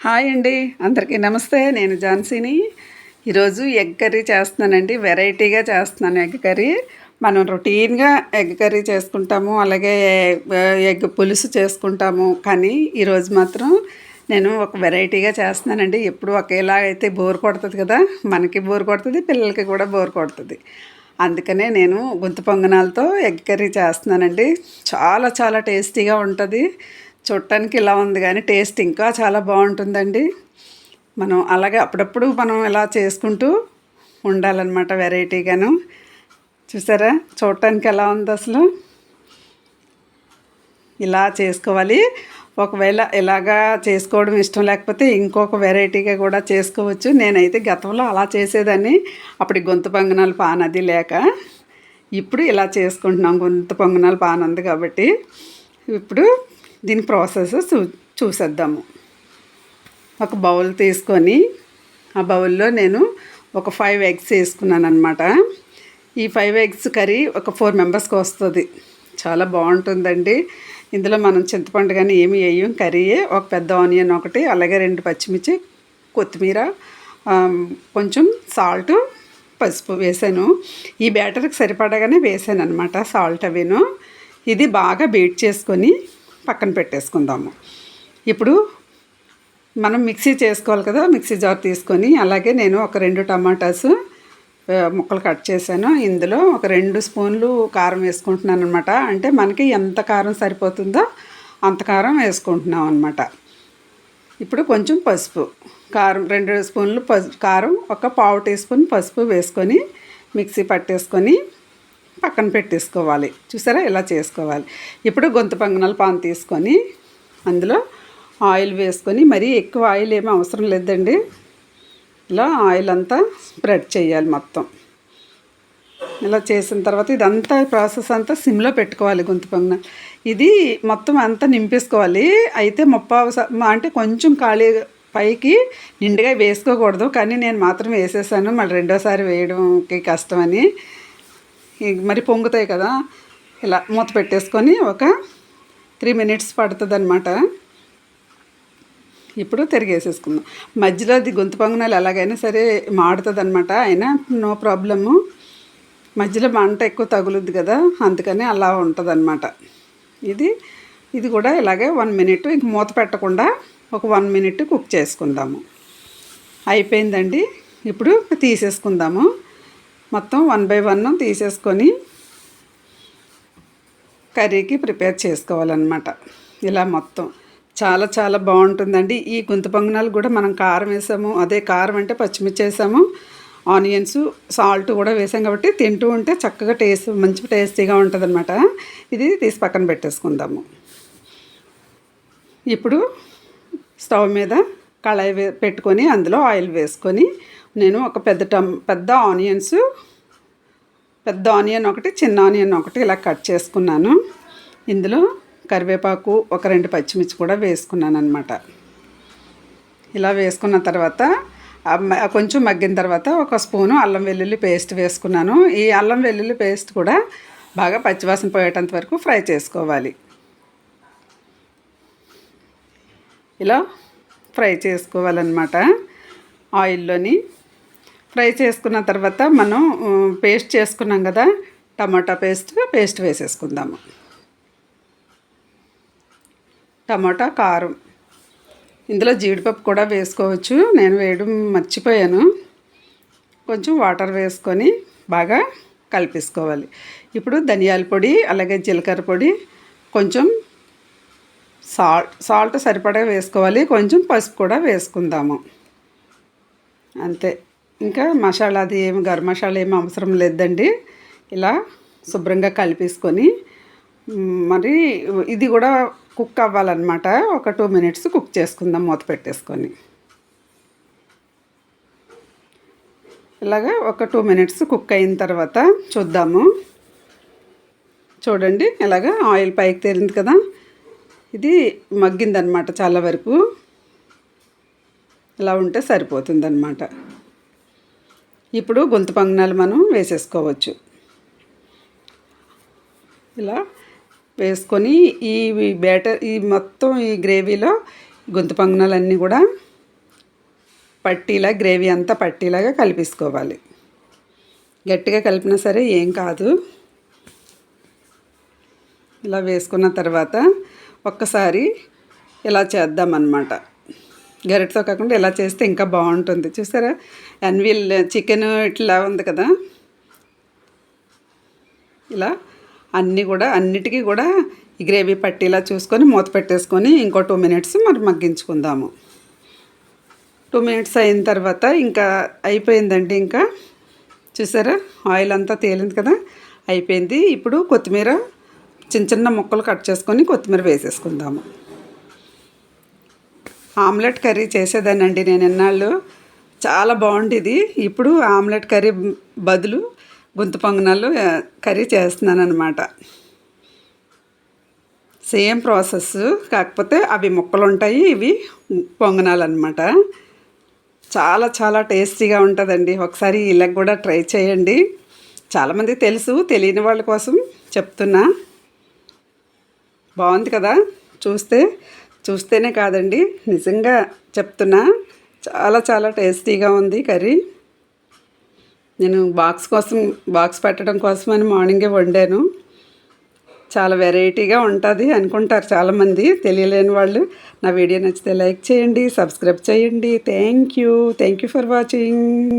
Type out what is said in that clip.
Hi అండి. అందరికీ నమస్తే. నేను ఝాన్సీని ఈరోజు ఎగ్ కర్రీ చేస్తున్నానండి. వెరైటీగా చేస్తున్నాను ఎగ్ కర్రీ. మనం రొటీన్గా ఎగ్ కర్రీ చేసుకుంటాము అలాగే ఎగ్ పులుసు చేసుకుంటాము. కానీ ఈరోజు మాత్రం నేను ఒక వెరైటీగా చేస్తున్నానండి. ఎప్పుడు ఒకేలా అయితే బోర్ కొడుతుంది కదా మనకి బోర్ కొడుతుంది పిల్లలకి కూడా బోర్ కొడుతుంది. అందుకనే నేను గుంత పొంగనాలతో ఎగ్ కర్రీ చేస్తున్నానండి. చాలా చాలా టేస్టీగా ఉంటుంది. చూడటానికి ఇలా ఉంది కానీ టేస్ట్ ఇంకా చాలా బాగుంటుందండి. మనం అలాగే అప్పుడప్పుడు మనం ఇలా చేసుకుంటూ ఉండాలన్నమాట వెరైటీగాను. చూసారా? చూడటానికి ఎలా ఉంది అసలు? ఇలా చేసుకోవాలి. ఒకవేళ ఇలాగా చేసుకోవడం ఇష్టం లేకపోతే ఇంకొక వెరైటీగా కూడా చేసుకోవచ్చు. నేనైతే గతంలో అలా చేసేదాన్ని. అప్పుడు గొంతు పొంగనాలు పానది లేక. ఇప్పుడు ఇలా చేసుకుంటున్నాం. గొంతు పొంగనాలు పాన్ ఉంది కాబట్టి. ఇప్పుడు దీని ప్రాసెస్ చూ చూసేద్దాము. ఒక బౌల్ తీసుకొని ఆ బౌల్లో నేను ఒక ఫైవ్ ఎగ్స్ వేసుకున్నాను అనమాట ఈ ఫైవ్ ఎగ్స్ కర్రీ ఒక ఫోర్ మెంబర్స్కి వస్తుంది. చాలా బాగుంటుందండి. ఇందులో మనం చింతపండు కానీ ఏమి వేయం. కర్రీయే ఒక పెద్ద ఆనియన్ ఒకటి అలాగే రెండు పచ్చిమిర్చి కొత్తిమీర కొంచెం సాల్ట్ పసుపు వేసాను. ఈ బ్యాటర్కి సరిపడగానే వేసాను అనమాట సాల్ట్ అవిను. ఇది బాగా బీట్ చేసుకొని పక్కన పెట్టేసుకుందాము. ఇప్పుడు మనం మిక్సీ చేసుకోవాలి కదా మిక్సీ జార్ తీసుకొని అలాగే నేను ఒక రెండు టమాటాస్ ముక్కలు కట్ చేశాను. ఇందులో ఒక రెండు స్పూన్లు కారం వేసుకుంటున్నాను అనమాట అంటే మనకి ఎంత కారం సరిపోతుందో అంత కారం వేసుకుంటున్నాం అనమాట ఇప్పుడు కొంచెం పసుపు కారం రెండు స్పూన్లు పసుపు కారం ఒక పావు టీ స్పూన్ పసుపు వేసుకొని మిక్సీ పట్టేసుకొని పక్కన పెట్టేసుకోవాలి. చూసారా? ఇలా చేసుకోవాలి? ఇప్పుడు గొంతు పంగనాలు పాన్ తీసుకొని అందులో ఆయిల్ వేసుకొని మరీ ఎక్కువ ఆయిల్ ఏమీ అవసరం లేదండి. ఇలా ఆయిల్ అంతా స్ప్రెడ్ చేయాలి మొత్తం. ఇలా చేసిన తర్వాత ఇదంతా ప్రాసెస్ అంతా సిమ్లో పెట్టుకోవాలి గొంతు పొంగన ఇది మొత్తం అంతా నింపేసుకోవాలి. అయితే ముప్పావు అంటే కొంచెం ఖాళీ పైకి నిండుగా వేసుకోకూడదు. కానీ నేను మాత్రం వేసేసాను. మళ్ళీ రెండోసారి వేయడంకి కష్టమని. మరి పొంగుతాయి కదా ఇలా మూత పెట్టేసుకొని ఒక త్రీ మినిట్స్ పడుతుంది అనమాట ఇప్పుడు తిరిగేసేసుకుందాం. మధ్యలో అది గొంతు పొంగనాలు ఎలాగైనా సరే మాడుతుంది అనమాట అయినా నో ప్రాబ్లము. మధ్యలో మంట ఎక్కువ తగులుద్ది కదా అందుకని అలా ఉంటుంది అనమాట ఇది ఇది కూడా ఇలాగే వన్ మినిట్ ఇంక మూత పెట్టకుండా ఒక వన్ మినిట్ కుక్ చేసుకుందాము. అయిపోయిందండి. ఇప్పుడు తీసేసుకుందాము. మొత్తం వన్ బై వన్ తీసేసుకొని కర్రీకి ప్రిపేర్ చేసుకోవాలన్నమాట. ఇలా మొత్తం. చాలా చాలా బాగుంటుందండి. ఈ గుంత పొంగనాలు కూడా మనం కారం వేసాము. అదే కారం అంటే పచ్చిమిర్చి వేసాము. ఆనియన్స్ సాల్ట్ కూడా వేసాం కాబట్టి తింటూ ఉంటే చక్కగా టేస్ట్ మంచి టేస్టీగా ఉంటుంది ఇది తీసి పక్కన పెట్టేసుకుందాము. ఇప్పుడు స్టవ్ మీద కళాయి పెట్టుకొని అందులో ఆయిల్ వేసుకొని నేను ఒక పెద్ద టమ్ పెద్ద ఆనియన్స్ పెద్ద ఆనియన్ ఒకటి చిన్న ఆనియన్ ఒకటి ఇలా కట్ చేసుకున్నాను. ఇందులో కరివేపాకు ఒక రెండు పచ్చిమిర్చి కూడా వేసుకున్నాను అనమాట ఇలా వేసుకున్న తర్వాత కొంచెం మగ్గిన తర్వాత ఒక స్పూను అల్లం వెల్లుల్లి పేస్ట్ వేసుకున్నాను. ఈ అల్లం వెల్లుల్లి పేస్ట్ కూడా బాగా పచ్చివాసన పోయేటంత వరకు ఫ్రై చేసుకోవాలి. ఇలా ఫ్రై చేసుకోవాలన్నమాట ఆయిల్లోని. ఫ్రై చేసుకున్న తర్వాత మనం పేస్ట్ చేసుకున్నాం కదా టమాటా పేస్ట్ పేస్ట్ వేసేసుకుందాము. టమాటా కారం. ఇందులో జీడిపప్పు కూడా వేసుకోవచ్చు. నేను వేయడం మర్చిపోయాను. కొంచెం వాటర్ వేసుకొని బాగా కలిపేసుకోవాలి. ఇప్పుడు ధనియాల పొడి అలాగే జీలకర్ర పొడి కొంచెం సాల్ట్ సాల్ట్ సరిపడా వేసుకోవాలి. కొంచెం పసుపు కూడా వేసుకుందాము. అంతే. ఇంకా మసాలా అది ఏమి గరం మసాలా ఏమి అవసరం లేదండి. ఇలా శుభ్రంగా కలిపేసుకొని మరి ఇది కూడా కుక్ అవ్వాలన్నమాట. ఒక టూ మినిట్స్ కుక్ చేసుకుందాం మూత పెట్టేసుకొని. ఇలాగా ఒక టూ మినిట్స్ కుక్ అయిన తర్వాత చూద్దాము. చూడండి ఇలాగా ఆయిల్ పైకి తేలింది కదా. ఇది మగ్గిందనమాట చాలా వరకు. ఇలా ఉంటే సరిపోతుందన్నమాట. ఇప్పుడు గొంతు పంగనాలు మనం వేసేసుకోవచ్చు. ఇలా వేసుకొని ఈ బ్యాటర్ ఈ మొత్తం ఈ గ్రేవీలో గొంతు పంగనాలన్నీ కూడా పట్టీలా గ్రేవీ అంతా పట్టీలాగా కలిపేసుకోవాలి. గట్టిగా కలిపినా సరే ఏం కాదు. ఇలా వేసుకున్న తర్వాత ఒక్కసారి ఇలా చేద్దామన్నమాట. గరిటతో కాకుండా ఇలా చేస్తే ఇంకా బాగుంటుంది. చూసారా? అన్విల్ చికెన్ ఇట్లా ఉంది కదా? ఇలా అన్నీ కూడా అన్నిటికీ కూడా ఈ గ్రేవీ పట్టీలా చూసుకొని మూత పెట్టేసుకొని ఇంకో టూ మినిట్స్ మరి మగ్గించుకుందాము. టూ మినిట్స్ అయిన తర్వాత ఇంకా అయిపోయిందండి ఇంకా. చూసారా? ఆయిల్ అంతా తేలింది కదా? అయిపోయింది. ఇప్పుడు కొత్తిమీర చిన్న చిన్న ముక్కలు కట్ చేసుకొని కొత్తిమీర వేసేసుకుందాము. ఆమ్లెట్ కర్రీ చేసేదానండి నేను ఎన్నాళ్ళు చాలా బాగుండేది ఇప్పుడు ఆమ్లెట్ కర్రీ బదులు గుంత పొంగనాలు కర్రీ చేస్తున్నాను అనమాట సేమ్ ప్రాసెస్ కాకపోతే అవి ముక్కలు ఉంటాయి ఇవి పొంగనాలు అనమాట చాలా చాలా టేస్టీగా ఉంటుందండి. ఒకసారి ఇలా కూడా ట్రై చేయండి. చాలామంది తెలుసు తెలియని వాళ్ళ కోసం చెప్తున్నా. బాగుంది కదా? చూస్తే? చూస్తేనే కాదండి. నిజంగా చెప్తున్నా. చాలా చాలా టేస్టీగా ఉంది కర్రీ. నేను బాక్స్ కోసం బాక్స్ పెట్టడం కోసమని మార్నింగే వండాను. చాలా వెరైటీగా ఉంటుంది అనుకుంటారు చాలామంది. తెలియలేని వాళ్ళు. నా వీడియో నచ్చితే లైక్ చేయండి సబ్స్క్రైబ్ చేయండి. Thank you thank you for watching